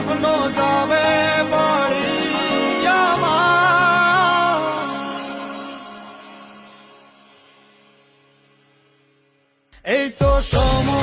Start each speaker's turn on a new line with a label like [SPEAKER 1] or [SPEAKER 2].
[SPEAKER 1] স্বপ্ন যাবে বাড়ি এই তো সময়